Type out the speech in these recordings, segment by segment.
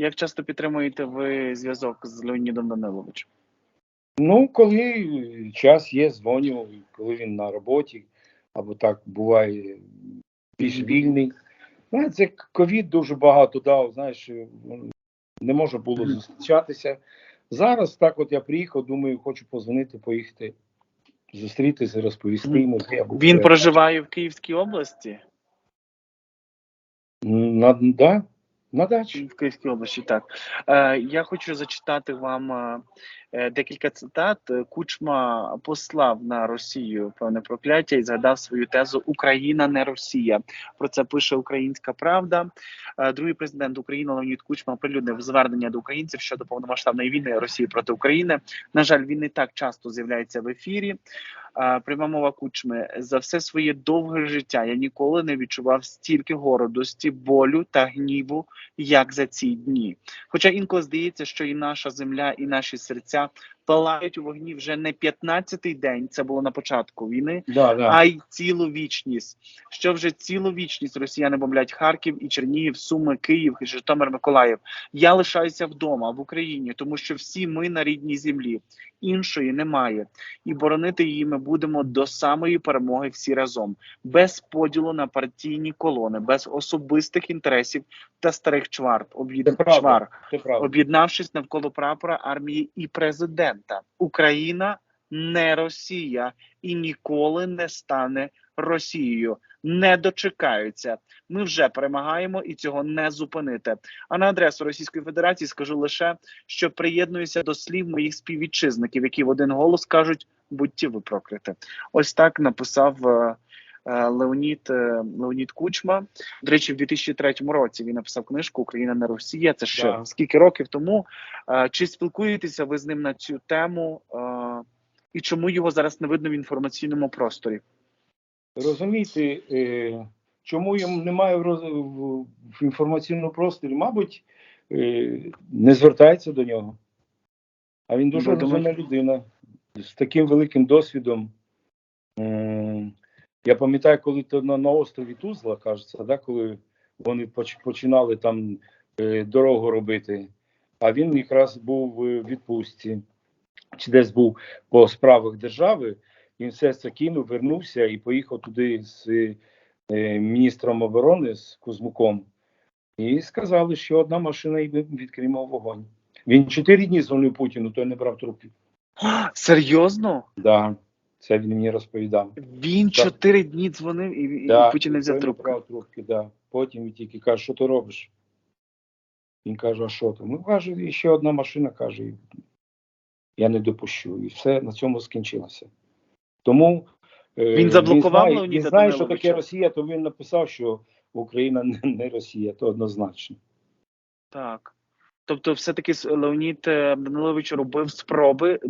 Як часто підтримуєте ви зв'язок з Леонідом Даниловичем? Ну, коли час є, дзвоню, коли він на роботі, або так буває більш вільний. Знаєте, це ковід дуже багато дав, знаєш, не можна було зустрічатися. Зараз так от я приїхав, думаю, хочу позвонити, поїхати, зустрітися, розповісти йому. Він проживає в Київській області? На, да, на дачі. В Київській області, так. Е, я хочу зачитати вам е, е, декілька цитат. Кучма послав на Росію певне прокляття і згадав свою тезу Україна не Росія. Про це пише Українська Правда. Е, другий президент України Леонід Кучма оприлюднив звернення до українців щодо повномасштабної війни Росії проти України. На жаль, він не так часто з'являється в ефірі. Пряма мова Кучми за все своє довге життя. Я ніколи не відчував стільки гордості, болю та гніву як за ці дні. Хоча інколи здається, що і наша земля, і наші серця палають у вогні вже не 15-й день, це було на початку війни, Да, да. а й цілу вічність. Що вже цілу вічність росіяни бомблять Харків і Чернігів, Суми, Київ, і Житомир, Миколаїв. Я лишаюся вдома в Україні, тому що всі ми на рідній землі. Іншої немає, і боронити її ми будемо до самої перемоги всі разом, без поділу на партійні колони, без особистих інтересів та старих чвар. Об'єднавшись навколо прапора армії і президента. Україна не Росія і ніколи не стане Росією. Не дочекаються. Ми вже перемагаємо і цього не зупинити. А на адресу Російської Федерації скажу лише, що приєднуюся до слів моїх співвітчизників, які в один голос кажуть: будьте ви прокляті. Ось так написав. Е, Леонід е, Леонід Кучма. До речі, в 2003 році він написав книжку Україна не Росія. Це ще Да. скільки років тому. Е, Чи спілкуєтеся ви з ним на цю тему? І чому його зараз не видно в інформаційному просторі? Розумієте, чому йому немає в, інформаційному просторі? Мабуть, не звертається до нього. А він дуже розумна людина з таким великим досвідом. Я пам'ятаю, коли то на, на острові Тузла, кажеться, да, коли вони починали там е, дорогу робити, а він якраз був в відпустці, чи десь був по справах держави. Він все це кинув, вернувся і поїхав туди з е, міністром оборони з Кузмуком. І сказали, що одна машина і відкримо вогонь. Він чотири дні дзвонив Путіну, той не брав трубки. Серйозно? Да, це він мені розповідав. Він чотири дні дзвонив і, і Да, Путін не взяв трубку. трубки, да. Потім він тільки каже, що ти робиш? Він каже, а що там? Ну, каже, і ще одна машина каже, я не допущу. І все на цьому скінчилося. Тому е, Він заблокував знає, він знає, що таке Росія, то він написав, що Україна не, не Росія, то однозначно. Так. Тобто, все-таки Леонід е, Данилович робив спроби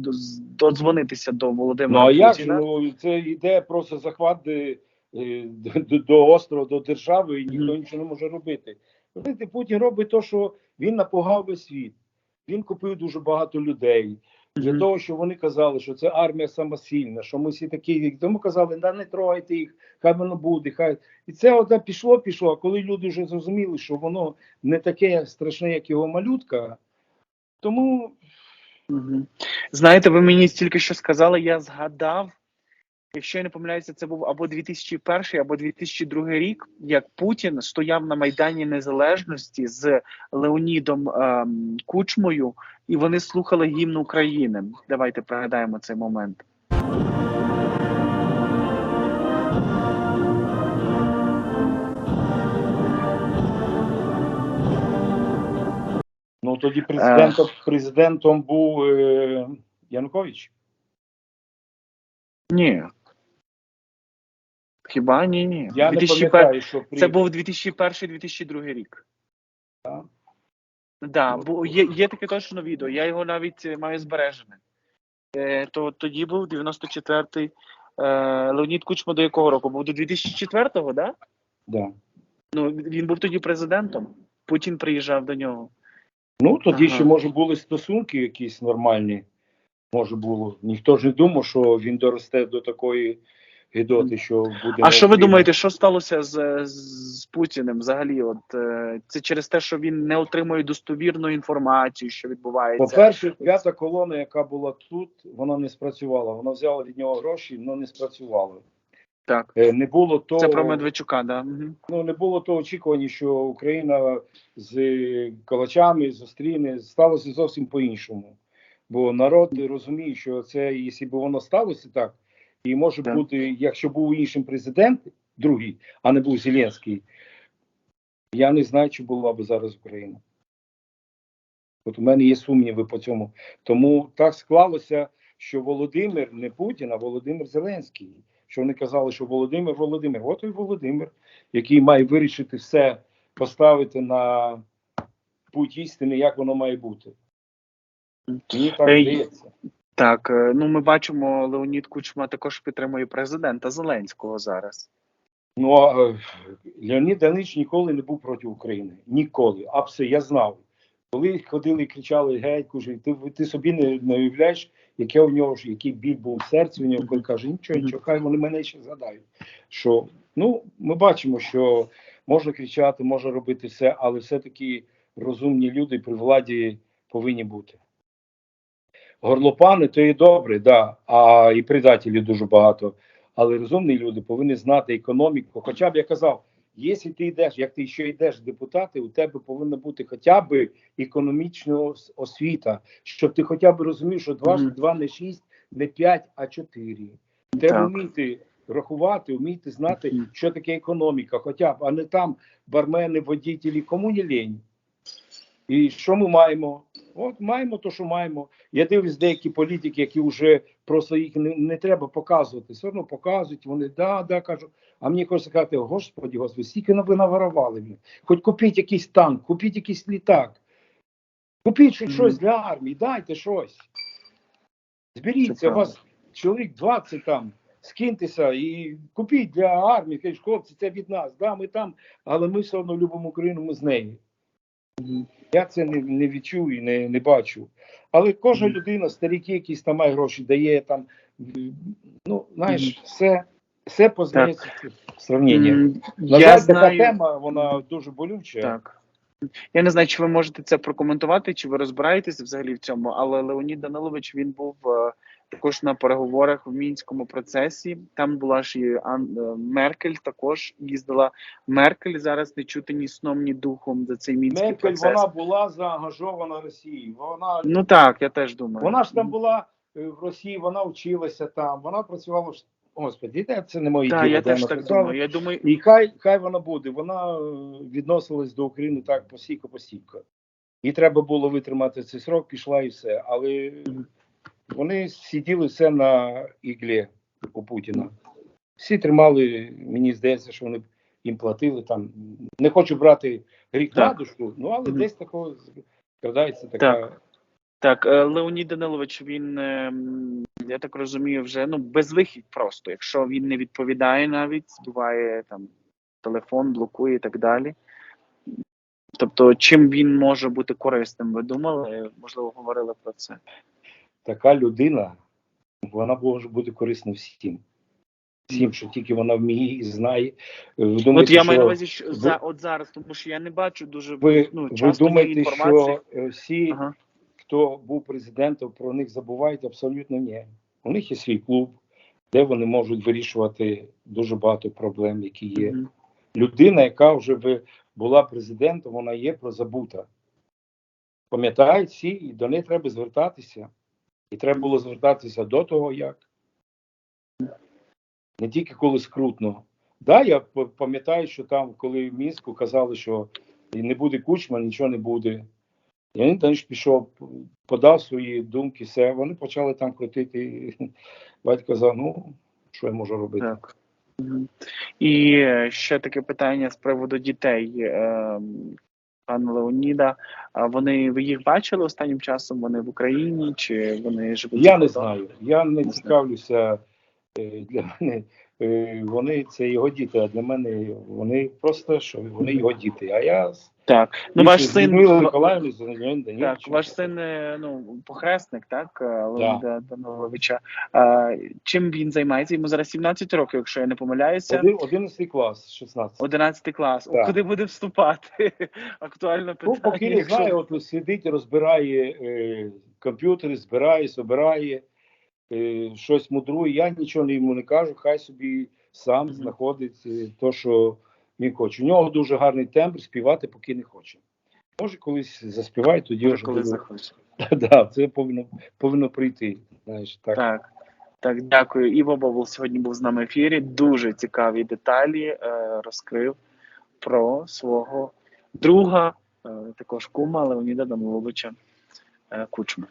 додзвонитися до Ну Володимира а як? Путіна. Ну, це йде просто захват е, е, до, до, до острова, до держави, і ніхто mm. нічого не може робити. Знаєте, Путін робить те, що він напугав весь світ. Він купив дуже багато людей. Для того, щоб вони казали, що це армія самосильна, що ми всі такі, тому казали, да не трогайте їх, хай воно буде, хай. І це от пішло, пішло. А коли люди вже зрозуміли, що воно не таке страшне, як його малютка, тому. Знаєте, ви мені стільки що сказали, я згадав, якщо я не помиляюся, це був або 2001, або 2002 рік, як Путін стояв на Майдані Незалежності з Леонідом ем, Кучмою, і вони слухали гімн України. Давайте пригадаємо цей момент. ну тоді президентом, президентом був е, Янукович. Ні. Хіба ні, ні. Я не пам'ятаю, що при... Це був 2001-2002 рік. Так. Да, Ну, бо є, є таке точно відео, я його навіть е, маю збережене. Е, то тоді був 94-й. Е, Леонід Кучма до якого року? Був до 2004-го, да? Да. Ну, він був тоді президентом. Путін приїжджав до нього. Ну, тоді Ага. ще, може, були стосунки якісь нормальні. Може було. Ніхто ж не думав, що він доросте до такої Гедоти, що буде. А що ви думаєте, що сталося з, з Путіним взагалі? От е, це через те, що він не отримує достовірну інформацію, що відбувається. По-перше, п'ята колона, яка була тут, вона не спрацювала. Вона взяла від нього гроші, але не спрацювала. Так, Е, Не було того, це про Медведчука, да. Ну не було того очікування, що Україна з калачами зустріне. Сталося зовсім по-іншому. Бо народ розуміє, що це, якщо б воно сталося так, і може Так. бути, якщо був іншим президент, другий, а не був Зеленський, я не знаю, чи була б зараз Україна. От у мене є сумніви по цьому. Тому так склалося, що Володимир не Путін, а Володимир Зеленський. Що вони казали, що Володимир Володимир, от і Володимир, який має вирішити все, поставити на путь істини, як воно має бути. Мені так здається. Так, е, ну ми бачимо, Леонід Кучма також підтримує президента Зеленського зараз. Ну а е, Леонід Данич ніколи не був проти України. Ніколи. А все, я знав. Коли ходили і кричали геть, кужі, ти, ти собі не, не уявляєш, яке у нього ж, який біль був в серці у нього, коли каже, нічого, нічого, хай вони мене ще згадають. Що ну, ми бачимо, що можна кричати, можна робити все, але все-таки розумні люди при владі повинні бути. Горлопани то і добре, да, а і предателів дуже багато. Але розумні люди повинні знати економіку. Хоча б я казав, якщо ти йдеш, як ти ще йдеш депутати, у тебе повинна бути хоча б економічна освіта, щоб ти хоча б розумів, що 2, Мгм. 2 не 6, не 5, а 4. Треба вміти рахувати, вміти знати, що таке економіка, хоча б, а не там бармени, водітелі, кому не лінь. І що ми маємо? От маємо то, що маємо. Я дивлюсь деякі політики, які вже просто їх не, не треба показувати. Все одно показують, вони да, да кажуть. А мені хочеться сказати, господі, господи, стільки ви наворовали мені. Хоч купіть якийсь танк, купіть якийсь літак. Купіть щось, Мгм. щось для армії, дайте щось. Зберіться, у вас чоловік 20 там, скиньтеся і купіть для армії. Кажуть, хлопці, це від нас. Да, ми там, але ми все одно любимо Україну, ми з нею. Я це не, не відчую і не, не бачу. Але кожна людина, старіки, якісь там має гроші, дає там. Ну, знаєш, все, все познається в сравненні. На Я жаль, знаю, така тема, вона дуже болюча. Так. Я не знаю, чи ви можете це прокоментувати, чи ви розбираєтеся взагалі в цьому, але Леонід Данилович він був е, також на переговорах в мінському процесі. Там була ж і Ан- е, Меркель, також їздила. Меркель зараз не чути ні сном, ні духом за цей мінський Меркель, процес. вона була заангажована Росією. Вона, Ну так, я теж думаю. вона ж там була е, в Росії, вона вчилася там, вона працювала в Господи, це не мої Так, діло, я теж так працювала. думаю. Я думаю, І хай, хай вона буде. Вона е, відносилась до України так постійко Їй треба було витримати цей срок, пішла і все. Але. Вони сиділи все на іглі у Путіна. Всі тримали, мені здається, що вони їм платили там. Не хочу брати гріх на душу, ну але Мгм. десь такого скрадається така. Так. Так, е, Леонід Данилович, він ем, я так розумію, вже ну безвихідь просто. Якщо він не відповідає навіть, збиває там телефон, блокує і так далі. Тобто, чим він може бути корисним, ви думали? Можливо, говорили про це. Така людина, вона може бути корисна всім. Всім, що тільки вона вміє і знає. Ви думаєте, От я що... маю на увазі, що за от зараз, тому що я не бачу дуже Ви, ну, ви часто є думаєте, що е, всі, Ага. хто був президентом, про них забувають? Абсолютно ні. У них є свій клуб, де вони можуть вирішувати дуже багато проблем, які є. Мгм. Людина, яка вже була президентом, вона є прозабута. Пам'ятають всі, і до неї треба звертатися. І треба було звертатися до того, як. Не тільки коли скрутно. Да, я пам'ятаю, що там, коли в Мінську казали, що не буде кучма, нічого не буде. І він теж пішов, подав свої думки, все. Вони почали там крутити. Батько казав, ну, що я можу робити? Так. І е, ще таке питання з приводу дітей. Пана Леоніда, вони ви їх бачили останнім часом? Вони в Україні чи вони живуть? Я не знаю. Я Не цікавлюся. Е, Для мене е, вони це його діти, а для мене вони просто що вони його діти. А я Так. Ну, ваш син Леонідом Так, ваш син ну похресник, так е, Леоніда Даниловича. А, чим він займається? Йому зараз 17 років, якщо я не помиляюся. Один, 11 клас, 16. 11 клас. Так. Куди буде вступати? Актуальне питання. Ну, поки не знаю, от сидить, розбирає е, комп'ютери, збирає, собирає, е, щось мудрує. Я нічого йому не кажу, хай собі сам Мгм. знаходить е, то, що він хоче. У нього дуже гарний тембр, співати поки не хоче. Може, колись заспіває, тоді Може, вже коли захоче. Да, це повинно, повинно прийти. Знаєш, так. Так. Так, дякую. Іво Бобул сьогодні був з нами в ефірі. Дуже цікаві деталі е, розкрив про свого друга, е, також кума Леоніда Даниловича е, Кучма.